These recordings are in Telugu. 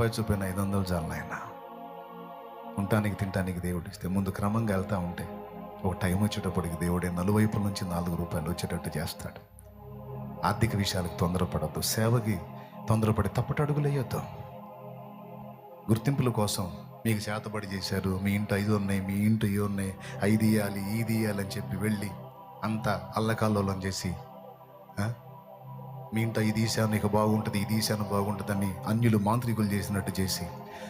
పై చూపిన ఐదు వందలు చాలు నాయన. ఉండటానికి తినటానికి దేవుడు ఇస్తే ముందు క్రమంగా వెళ్తూ ఉంటే ఒక టైం వచ్చేటప్పటికి దేవుడే నలువైపుల నుంచి నాలుగు రూపాయలు వచ్చేటట్టు చేస్తాడు. ఆర్థిక విషయాలకు తొందరపడద్దు. సేవకి తొందరపడి తప్పటడుగులు వేయొద్దు. గుర్తింపుల కోసం మీకు చేతబడి చేశారు మీ ఇంటి ఐదు ఉన్నాయి మీ ఇంటి ఇవి ఉన్నాయి ఐదు ఇయ్యాలి ఇది ఇయ్యాలి అని చెప్పి వెళ్ళి అంతా అల్లకాల్లోలం చేసి ఆ? మీ ఇంట ఇది ఈశాను ఇక బాగుంటుంది ఈ ఈశాను బాగుంటుందని అన్యులు మాంత్రికులు చేసినట్టు చేసి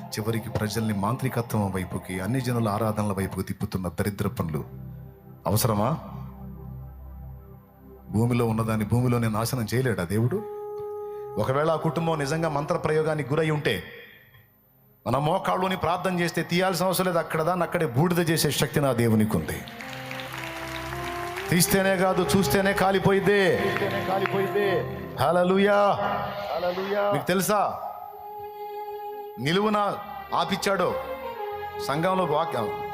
చివరికి ప్రజల్ని మాంత్రికత్వం వైపుకి అన్ని జనుల ఆరాధనల వైపుకి తిప్పుతున్న దరిద్ర పనులు. అవసరమా? భూమిలో ఉన్నదాన్ని భూమిలోనే నాశనం చేయలేడా దేవుడు? ఒకవేళ ఆ కుటుంబం నిజంగా మంత్ర ప్రయోగానికి గురై ఉంటే మన మోకాళ్ళుని ప్రార్థన చేస్తే తీయాల్సిన అవసరం లేదు అక్కడ దాన్ని అక్కడే బూడిద చేసే శక్తి నా దేవునికి ఉంది. తీస్తేనే కాదు చూస్తేనే కాలిపోయిద్దే. కాలిపోయిద్దే హల్లెలూయా. మీకు తెలుసా? నిలువున ఆపిచ్చాడు సంఘంలో వాక్యం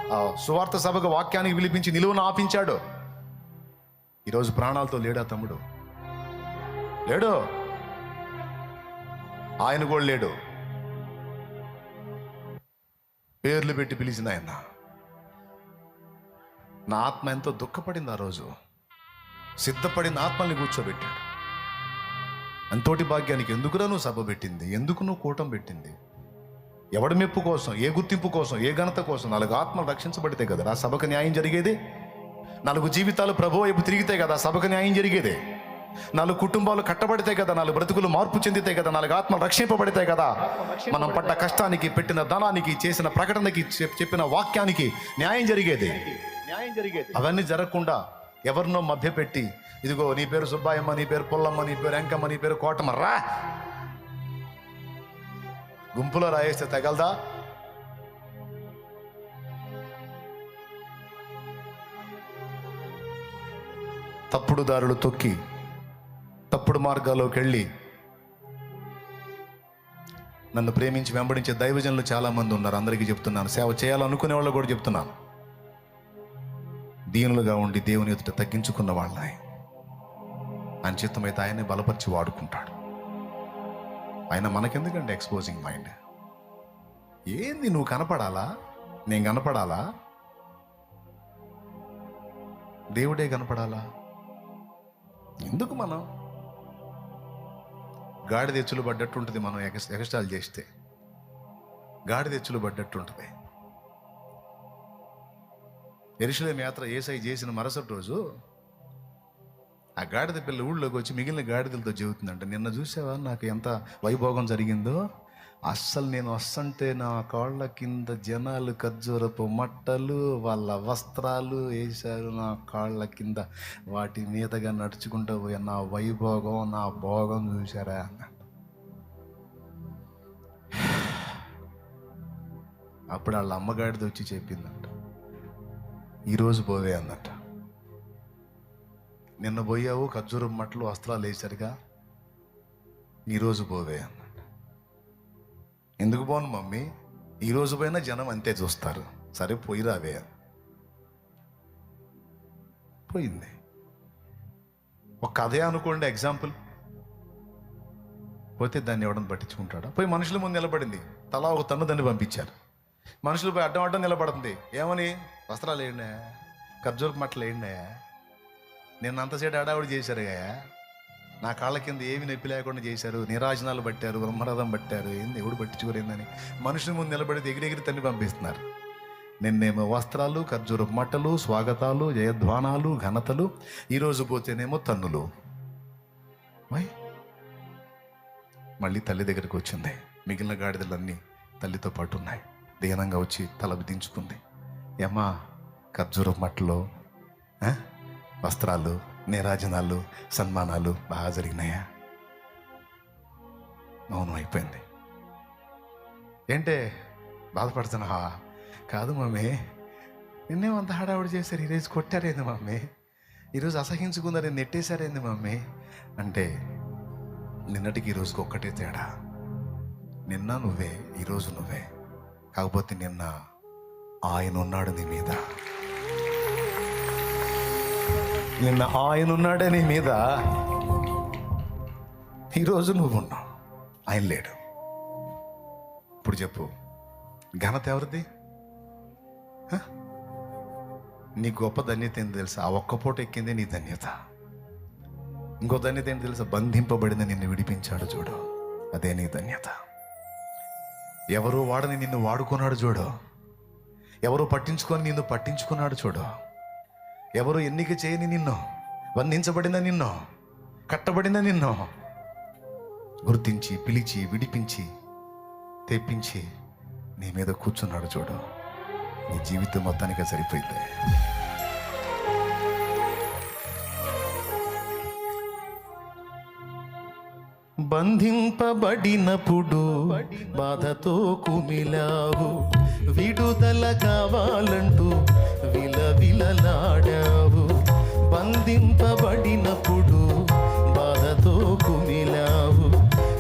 సువార్త సభకు వాక్యానికి పిలిపించి నిలువున ఆపించాడు. ఈరోజు ప్రాణాలతో లేడా తమ్ముడు? లేడు. ఆయన కూడా లేడు. పేర్లు పెట్టి పిలిచిన ఆయన. నా ఆత్మ ఎంతో దుఃఖపడింది ఆ రోజు. సిద్ధపడిన ఆత్మల్ని కూర్చోబెట్టాడు. అంతోటి భాగ్యానికి ఎందుకురా నువ్వు సభ పెట్టింది? ఎందుకు నువ్వు కూటం పెట్టింది? ఎవడి మెప్పు కోసం ఏ గుర్తింపు కోసం ఏ ఘనత కోసం నాలుగు ఆత్మలు రక్షించబడితే కదా ఆ సభకు న్యాయం జరిగేది? నాలుగు జీవితాలు ప్రభు వైపు తిరిగితే కదా ఆ సభకు న్యాయం జరిగేది? నాలుగు కుటుంబాలు కట్టబడితే కదా నాలుగు బ్రతుకులు మార్పు చెందితే కదా నాలుగు ఆత్మలు రక్షింపబడితే కదా? మనం పడ్డ కష్టానికి పెట్టిన ధనానికి చేసిన ప్రకటనకి చెప్- చెప్పిన వాక్యానికి న్యాయం జరిగేది? న్యాయం జరిగేది. అవన్నీ జరగకుండా ఎవరినో మభ్యపెట్టి ఇదిగో నీ పేరు సుబ్బాయమ్మ నీ పేరు పుల్లమ్మ నీ పేరు ఎంకమ్మ నీ పేరు కోటమ్మ రా! గుంపులో రాయేస్తే తగలదా? తప్పుడు దారులు తొక్కి తప్పుడు మార్గాల్లోకి వెళ్ళి నన్ను ప్రేమించి వెంబడించే దైవజనులు చాలా మంది ఉన్నారు. అందరికీ చెప్తున్నాను. సేవ చేయాలనుకునే వాళ్ళు కూడా చెప్తున్నాను. దీనులుగా ఉండి దేవుని ఎదుట తగ్గించుకున్న వాళ్ళ ఆయన చిత్తమైతే ఆయనే బలపరిచి వాడుకుంటాడు. ఆయన మనకెందుకంటే ఎక్స్పోజింగ్ మైండ్ ఏంది నువ్వు కనపడాలా? నేను కనపడాలా? దేవుడే కనపడాలా? ఎందుకు మనం? గాడి తెచ్చులు పడ్డట్టు ఉంటుంది మనం ఎగస్ ఎగస్టాల్ చేస్తే. గాడి తెచ్చులు పడ్డట్టు ఉంటుంది ఎరుసలేం యాత్ర ఏసై చేసిన మరుసటి రోజు ఆ గాడిద పిల్ల ఊళ్ళోకి వచ్చి మిగిలిన గాడిదలతో చెబుతుందంట నిన్న చూసావా? నాకు ఎంత వైభోగం జరిగిందో. అస్సలు నేను వస్తుంటే నా కాళ్ళ కింద జనాలు ఖర్జూరపు మట్టలు వాళ్ళ వస్త్రాలు వేశారు నా కాళ్ళ కింద. వాటి మీదగా నడుచుకుంటూ పోయా నా వైభోగం నా భోగం చూశారా? అన్న అప్పుడు వాళ్ళ అమ్మగాడిది వచ్చి చెప్పింది ఈరోజు పోవే అన్నట్ట. నిన్న పోయావు ఖర్జూరం మట్లు వస్త్రాలు వేశారుగా. ఈరోజు పోవే అన్నట్టు. ఎందుకు పోను మమ్మీ? ఈరోజు పోయినా జనం అంతే చూస్తారు. సరే పోయి రావే. అని. పోయింది. ఒక కథే అనుకోండి ఎగ్జాంపుల్. పోతే దాన్ని ఎవడని పట్టించుకుంటాడా? పోయి మనుషుల ముందు నిలబడింది. తలా ఒక తన్ను దాన్ని పంపించారు. మనుషులు పోయి అడ్డం అడ్డం నిలబడుతుంది. ఏమని? వస్త్రాలు వేయండి ఖర్జూరపు మట్టలు వేయండి నిన్న అంతసేపు అడావుడి చేశారు నా కాళ్ళ కింద ఏమి నొప్పి లేకుండా చేశారు. నిరాజనాలు పట్టారు బ్రహ్మరథం పట్టారు. ఏంది ఎవడు పట్టించుకోలేదని మనుషుల ముందు నిలబడి ఎగిరెగిరి తన్ని పంపిస్తున్నారు. నిన్నేమో వస్త్రాలు ఖర్జూర మట్టలు స్వాగతాలు జయధ్వానాలు ఘనతలు ఈరోజు పోతేనేమో తన్నులు. వై మళ్ళీ తల్లి దగ్గరికి వచ్చింది. మిగిలిన గాడిదలన్నీ తల్లితో పాటు ఉన్నాయి. దీనంగా వచ్చి తల దించుకుంది ఏమా ఖర్జూర మట్టలు వస్త్రాలు నీరాజనాలు సన్మానాలు బాగా జరిగినాయా? మౌనం అయిపోయింది. ఏంటే బాధపడుతున్నావా కాదు మమ్మీ నిన్నేమంత హడావుడి చేశారు ఈరోజు కొట్టారేంది మమ్మీ? ఈరోజు అసహించుకుందని నెట్టేశారేంది మమ్మీ? అంటే నిన్నటికి ఈరోజుకి ఒక్కటే తేడా. నిన్న నువ్వే ఈరోజు నువ్వే. కాకపోతే నిన్న ఆయన ఉన్నాడు నీ మీద. నిన్న ఆయన ఉన్నాడే నీ మీద. ఈరోజు నువ్వు ఉన్నావు. ఆయన లేడు. ఇప్పుడు చెప్పు ఘనత ఎవరిది? నీ గొప్ప ధన్యత ఏంటి తెలుసా? ఆ ఒక్క పూట ఎక్కిందే నీ ధన్యత. ఇంకో ధన్యత ఏంటి తెలుసా? బంధింపబడింది నిన్ను విడిపించాడు చూడు. అదే నీ ధన్యత. ఎవరు వాడని నిన్ను వాడుకున్నాడు చూడు. ఎవరు పట్టించుకొని నిన్ను పట్టించుకున్నాడు చూడు. ఎవరు ఎన్నిక చేయని నిన్ను బంధించబడిన నిన్ను కట్టబడిన నిన్ను గుర్తించి పిలిచి విడిపించి తెప్పించి నీ మీద కూర్చున్నాడు చూడు. నీ జీవితం మొత్తానికి సరిపోయింది. బంధింపబడినప్పుడు బాధతో కుమిలావు. విడుదల కావాలంటూ విలవిలలాడావు. బంధింపబడినప్పుడు బాధతో కుమిలావు.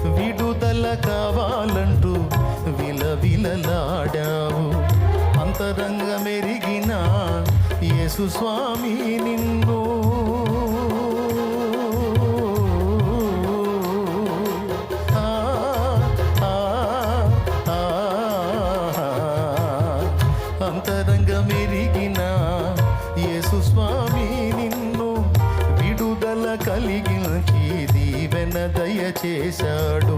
విడుదల కావాలంటూ విలవిలలాడావు. అంతరంగమెరిగిన యేసు స్వామి నిన్ను దీవెన దయచేశాడు.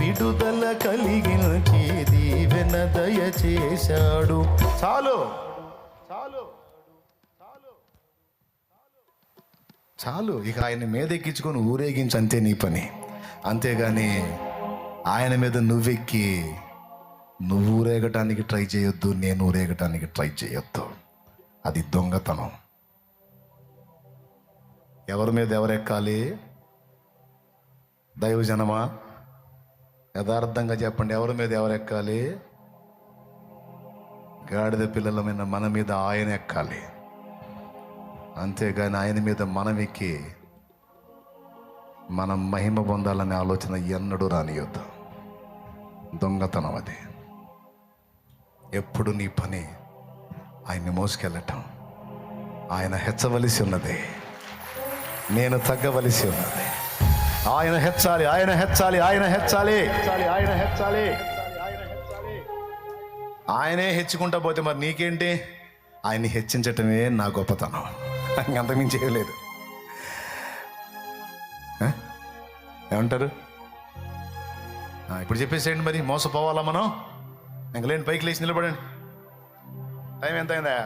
విడుదల కలిగించి దీవెన దయచేశాడు చాలు. చాలు. చాలు. ఇక ఆయన మీద ఎక్కించుకొని ఊరేగించి అంతే నీ పని. అంతేగాని ఆయన మీద నువ్వెక్కి నువ్వు ఊరేగటానికి ట్రై చేయొద్దు నేను ఊరేగటానికి ట్రై చేయొద్దు. అది దొంగతనం. ఎవరి మీద ఎవరెక్కాలి? దైవజనమా? యథార్థంగా చెప్పండి ఎవరి మీద ఎవరెక్కాలి? గాడిద పిల్లల మీద మన మీద ఆయన ఎక్కాలి. అంతేగాని ఆయన మీద మనం ఎక్కి మనం మహిమ పొందాలనే ఆలోచన ఎన్నడూ రానియొద్దు. దొంగతనం అది. ఎప్పుడు నీ పని ఆయన్ని మోసుకెళ్ళటం. ఆయన హెచ్చవలసి ఉన్నది. నేను తగ్గవలసి ఉన్నది. ఆయన హెచ్చాలి ఆయన హెచ్చాలి ఆయన హెచ్చాలి. ఆయన హెచ్చాలి ఆయనే హెచ్చుకుంటా పోతే మరి నీకేంటి? ఆయన్ని హెచ్చించటమే నా గొప్పతనం. అంతమించి చేయలేదు ఏమంటారు? ఇప్పుడు చెప్పేసేయండి మరి మోసపోవాలా మనం? ఇంకలేండి పైకి లేచి నిలబడండి. టైం ఎంత అయిందా?